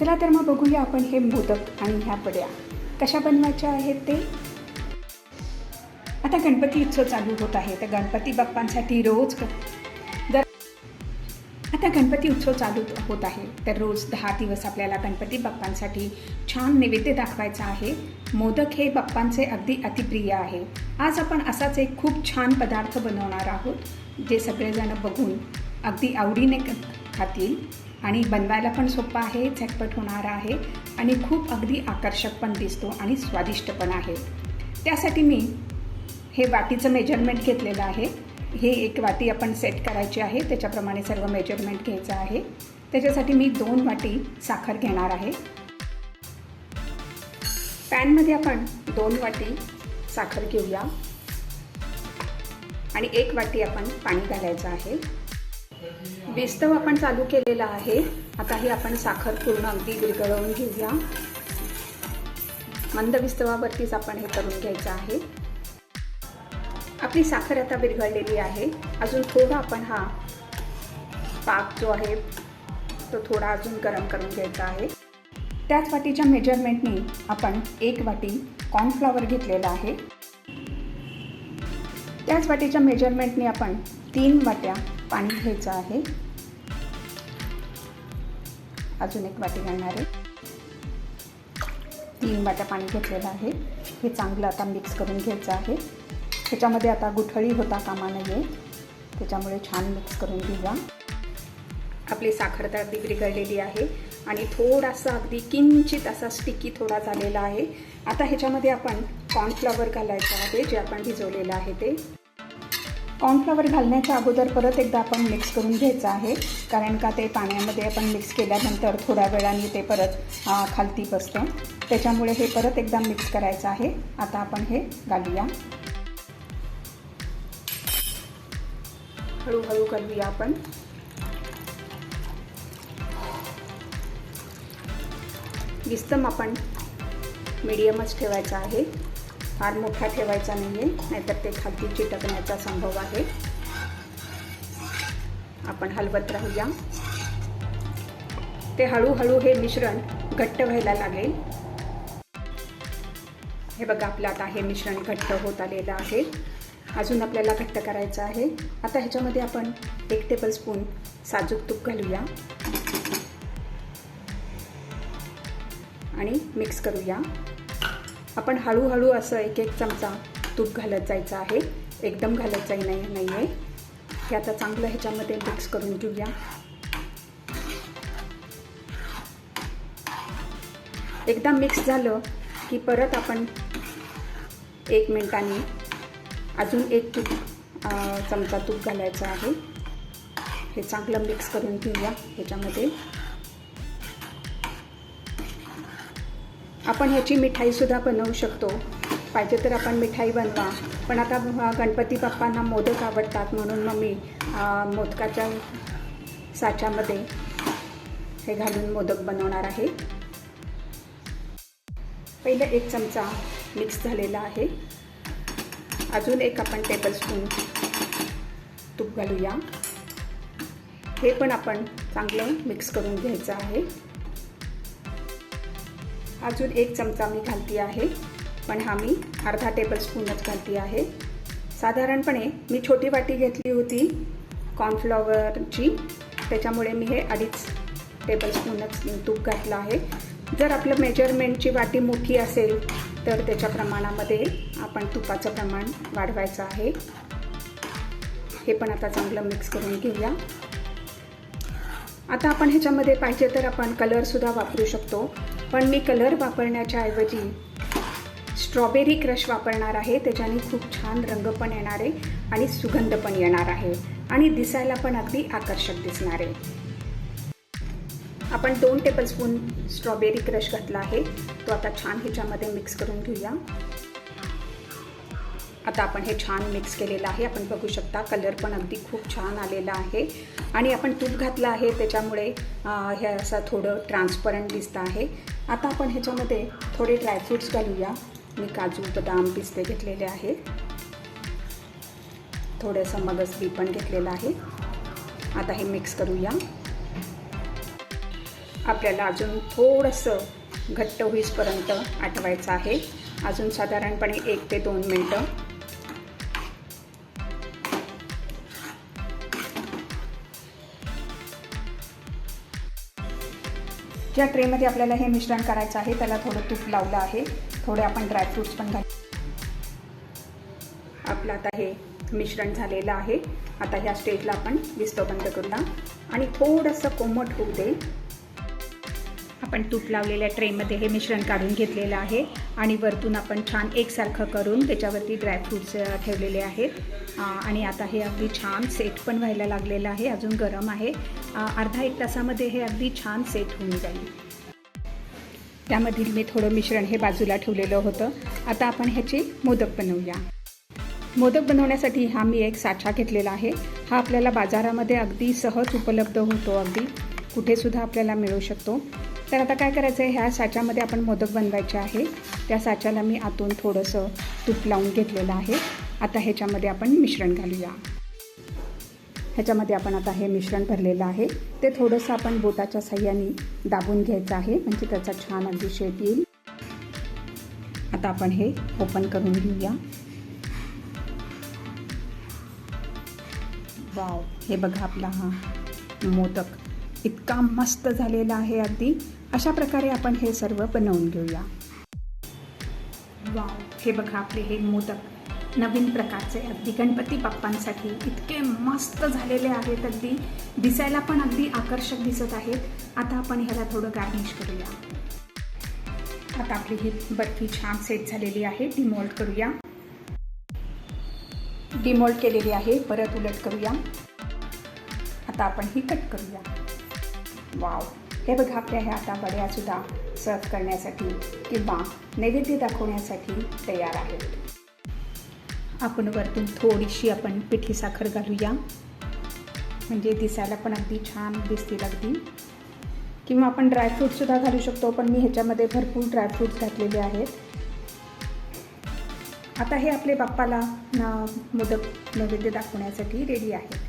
चला तर मग बघूया आपण हे मोदक आणि ह्या पड्या कशा बनवायच्या आहेत ते. आता गणपती उत्सव चालू होत आहे तर गणपती बाप्पांसाठी रोज जर आता गणपती उत्सव चालू होत आहे तर रोज दहा दिवस आपल्याला गणपती बाप्पांसाठी छान नैवेद्य दाखवायचा आहे. मोदक हे बाप्पांचे अगदी अतिप्रिय आहे. आज आपण असाच एक खूप छान पदार्थ बनवणार आहोत जे सगळेजण बघून अगदी आवडीने खातील. आणि बनवायला पण सोपं आहे झटपट होणार आहे आणि खूप अगदी आकर्षक पण दिसतो आणि स्वादिष्ट पण आहे. त्यासाठी मी हे वाटीचं मेजरमेंट घेतलेलं आहे. हे एक वाटी आपण सेट करायची आहे. त्याच्याप्रमाणे सर्व मेजरमेंट घ्यायचं आहे. त्याच्यासाठी मी दोन वाटी साखर घेणार आहे. पॅनमध्ये आपण दोन वाटी साखर घेऊया. आणि एक वाटी आपण पाणी घालायचं आहे. विस्तव आपण चालू केलेला आहे. आता हे आपण साखर पूर्ण अगदी विरघळवून घेऊया. मंद विस्तवावरतीच आपण हे करून घ्यायचं आहे. आपली साखर आता विरघळलेली आहे. अजून थोडा आपण हा पाक जो आहे तो थोडा अजून गरम करून घ्यायचा आहे. त्याच वाटीच्या मेजरमेंटनी आपण एक वाटी कॉर्नफ्लॉवर घेतलेला आहे. त्याच वाटीच्या मेजरमेंटनी आपण तीन वाट्या पाणी घ्यायचं आहे. अजून एक वाटी घालणार आहे. तीन वाट्या पाणी घेतलेलं आहे. हे चांगलं आता मिक्स करून घ्यायचं आहे. त्याच्यामध्ये आता गुठळी होता कामा नये. त्याच्यामुळे छान मिक्स करून घेऊया. आपली साखर तर अगदी बिघडलेली आहे. आणि थोडासा अगदी किंचित असा स्टिकी थोडा झालेला आहे. आता ह्याच्यामध्ये आपण कॉर्नफ्लॉवर घालायचं आहे जे आपण भिजवलेलं आहे ते. कॉर्नफ्लॉवर घालण्याच्या अगोदर परत एकदा आपण मिक्स करून घ्यायचं आहे. कारण का ते पाण्यामध्ये आपण मिक्स केल्यानंतर थोड्या वेळाने ते परत खालती बसतं. त्याच्यामुळे हे परत एकदा मिक्स करायचं आहे. आता आपण हे घालूया. हळूहळू घालूया आपण. विस्तम आपण मीडियमच ठेवायचं आहे. फार मोठा ठेवायचा नाही आहे नाहीतर ते खालती चिटकण्याचा संभव आहे. आपण हलवत राहूया. ते हळूहळू हे मिश्रण घट्ट व्हायला लागेल. हे बघा आपलं आता हे मिश्रण घट्ट होत आलेलं आहे. अजून आपल्याला घट्ट करायचं आहे. आता ह्याच्यामध्ये आपण एक टेबलस्पून साजूक तूप घालूया. आणि मिक्स करूया. आपण हळूहळू असं एक एक चमचा तूप घालत जायचं आहे. एकदम घालत जाई नाही नाही आहे हे आता चांगलं ह्याच्यामध्ये मिक्स करून घेऊया. एकदा मिक्स झालं की परत आपण एक मिनिटांनी अजून एक तूप चमचा तूप घालायचं आहे. हे चांगलं मिक्स करून घेऊया ह्याच्यामध्ये. आपण ह्याची मिठाईसुद्धा बनवू शकतो. पाहिजे तर आपण मिठाई बनवा. पण आता गणपती बाप्पांना मोदक आवडतात म्हणून मग मी मोदकाच्या साच्यामध्ये हे घालून मोदक बनवणार आहे. पहिलं एक चमचा मिक्स झालेला आहे. अजून एक आपण टेबलस्पून तूप घालूया. हे पण आपण चांगलं मिक्स करून घ्यायचं आहे. अजून एक चमचा मी घालती आहे. पण हा मी अर्धा टेबलस्पूनच घालती आहे. साधारणपणे मी छोटी वाटी घेतली होती कॉर्नफ्लॉवरची त्याच्यामुळे मी हे अडीच टेबलस्पूनच तूप घातलं आहे. जर आपलं मेजरमेंटची वाटी मोठी असेल तर त्याच्या प्रमाणामध्ये आपण तुपाचं प्रमाण वाढवायचं आहे. हे पण आता चांगलं मिक्स करून घेऊया. आता आपण ह्याच्यामध्ये पाहिजे तर आपण कलरसुद्धा वापरू शकतो. पण मी कलर वापरण्याच्या ऐवजी स्ट्रॉबेरी क्रश वापरणार आहे. त्याच्याने खूप छान रंग पण येणार आहे आणि सुगंध पण येणार आहे. आणि दिसायला पण अगदी आकर्षक दिसणार आहे. आपण दोन टेबलस्पून स्ट्रॉबेरी क्रश घातला आहे. तो आता छान ह्याच्यामध्ये मिक्स करून घेऊया. आता आपण हे छान मिक्स केलेलं आहे. आपण बघू शकता कलर पण अगदी खूप छान आलेला आहे. आणि आपण तूप घातलं आहे त्याच्यामुळे हे असं थोडं ट्रान्सपरंट दिसतं आहे. आता आपण ह्याच्यामध्ये थोडे ड्रायफ्रूट्स घालूया. मी काजू बदाम पिस्ते घेतलेले आहे थोडंसं मगज बी पण घेतलेलं आहे. आता हे मिक्स करूया. आपल्याला अजून थोडंसं घट्ट होईसपर्यंत आठवायचं आहे. अजून साधारणपणे एक ते दोन मिनटं. या ट्रेमध्ये आपल्याला हे मिश्रण करायचं आहे. त्याला थोडं तूप लावलं आहे. थोडे आपण ड्रायफ्रूट्स पण घाल. आपलं आता हे मिश्रण झालेलं आहे. आता ह्या स्टेजला आपण विस्तव बंद करूया. आणि थोडंसं कोमट होऊ दे. आपण तूप लावलेल्या ट्रेमध्ये हे मिश्रण काढून घेतलेलं आहे आणि वरतून आपण छान एकसारखं करून त्याच्यावरती ड्रायफ्रूट्स ठेवलेले आहेत. आणि आता हे अगदी छान सेट पण व्हायला लागलेलं आहे. अजून गरम आहे. अर्धा एक तासामध्ये हे अगदी छान सेट होऊन जाईल. त्यामधील मी थोडं मिश्रण हे बाजूला ठेवलेलं होतं. आता आपण ह्याचे मोदक बनवूया. मोदक बनवण्यासाठी हा मी एक साचा घेतलेला आहे. हा आपल्याला बाजारामध्ये अगदी सहज उपलब्ध होतो अगदी. कुठेसुद्धा आपल्याला मिळू शकतो. तर आता काय करायचं आहे ह्या साच्यामध्ये आपण मोदक बनवायचे आहे त्या साच्याला मी आतून थोडंसं तूप लावून घेतलेलं आहे. आता ह्याच्यामध्ये आपण मिश्रण घालूया. ह्याच्यामध्ये आपण आता हे मिश्रण भरलेलं आहे. ते थोडंसं आपण बोटाच्या साह्याने दाबून घ्यायचं आहे म्हणजे त्याचा छान अगदी शेप येईल. आता आपण हे ओपन करून घेऊया. वाव हे बघा आपला हा मोदक इतका मस्त झालेला आहे अगदी. अशा प्रकारे आपण हे सर्व बनवून घेऊया. वाव हे बघा आपले हे मोदक. नवीन प्रकारचे अगदी गणपती बाप्पांसाठी इतके मस्त झालेले आहेत अगदी दिसायला पण अगदी आकर्षक दिसत आहेत. आता आपण ह्याला थोडं गार्निश करूया. आता आपली ही बर्फी छान सेट झालेली आहे डिमोल्ड करूया. डिमोल्ड केलेली आहे परत उलट करूया. आता आपण ही कट करूया. वाव. हे बघा आपल्या ह्या आता वड्यासुद्धा सर्व करण्यासाठी किंवा नैवेद्य दाखवण्यासाठी तयार आहेत. आपण वरतून थोडीशी आपण पिठी साखर घालूया. म्हणजे दिसायला पण अगदी छान दिसतील अगदी. किंवा आपण ड्रायफ्रूटसुद्धा घालू शकतो पण मी ह्याच्यामध्ये भरपूर ड्रायफ्रूट्स घातलेले आहेत. आता हे आपले बाप्पाला मोदक नैवेद्य दाखवण्यासाठी रेडी आहे